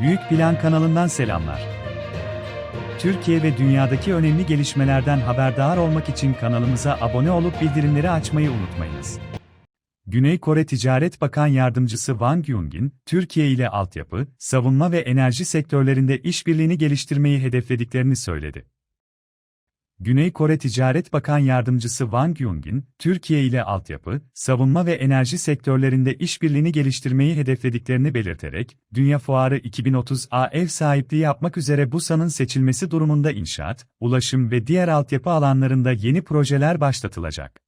Büyük Plan kanalından selamlar. Türkiye ve dünyadaki önemli gelişmelerden haberdar olmak için kanalımıza abone olup bildirimleri açmayı unutmayınız. Güney Kore Ticaret Bakan Yardımcısı Wang Yungin, Türkiye ile altyapı, savunma ve enerji sektörlerinde işbirliğini geliştirmeyi hedeflediklerini söyledi. Güney Kore Ticaret Bakan Yardımcısı Wang Yungin, Türkiye ile altyapı, savunma ve enerji sektörlerinde işbirliğini geliştirmeyi hedeflediklerini belirterek, Dünya Fuarı 2030'a ev sahipliği yapmak üzere Busan'ın seçilmesi durumunda inşaat, ulaşım ve diğer altyapı alanlarında yeni projeler başlatılacak.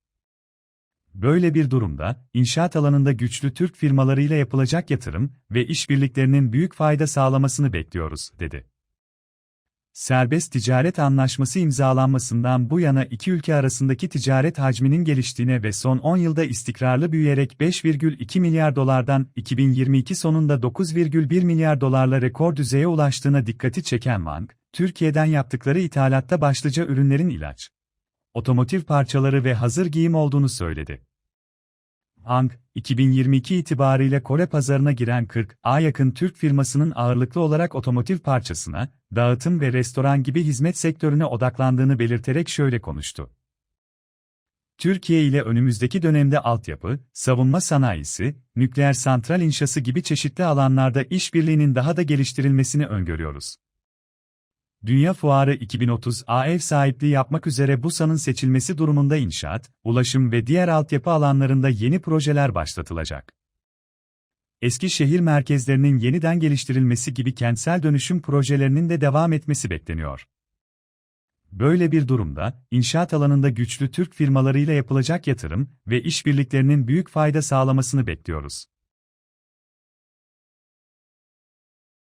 Böyle bir durumda, inşaat alanında güçlü Türk firmalarıyla yapılacak yatırım ve işbirliklerinin büyük fayda sağlamasını bekliyoruz, dedi. Serbest ticaret anlaşması imzalanmasından bu yana iki ülke arasındaki ticaret hacminin geliştiğine ve son 10 yılda istikrarlı büyüyerek 5,2 milyar dolardan 2022 sonunda 9,1 milyar dolarla rekor düzeye ulaştığına dikkati çeken Wang, Türkiye'den yaptıkları ithalatta başlıca ürünlerin ilaç, otomotiv parçaları ve hazır giyim olduğunu söyledi. Ang, 2022 itibariyle Kore pazarına giren 40'a yakın Türk firmasının ağırlıklı olarak otomotiv parçasına, dağıtım ve restoran gibi hizmet sektörüne odaklandığını belirterek şöyle konuştu. Türkiye ile önümüzdeki dönemde altyapı, savunma sanayisi, nükleer santral inşası gibi çeşitli alanlarda işbirliğinin daha da geliştirilmesini öngörüyoruz. Dünya Fuarı 2030'a ev sahipliği yapmak üzere Busan'ın seçilmesi durumunda inşaat, ulaşım ve diğer altyapı alanlarında yeni projeler başlatılacak. Eski şehir merkezlerinin yeniden geliştirilmesi gibi kentsel dönüşüm projelerinin de devam etmesi bekleniyor. Böyle bir durumda, inşaat alanında güçlü Türk firmalarıyla yapılacak yatırım ve işbirliklerinin büyük fayda sağlamasını bekliyoruz.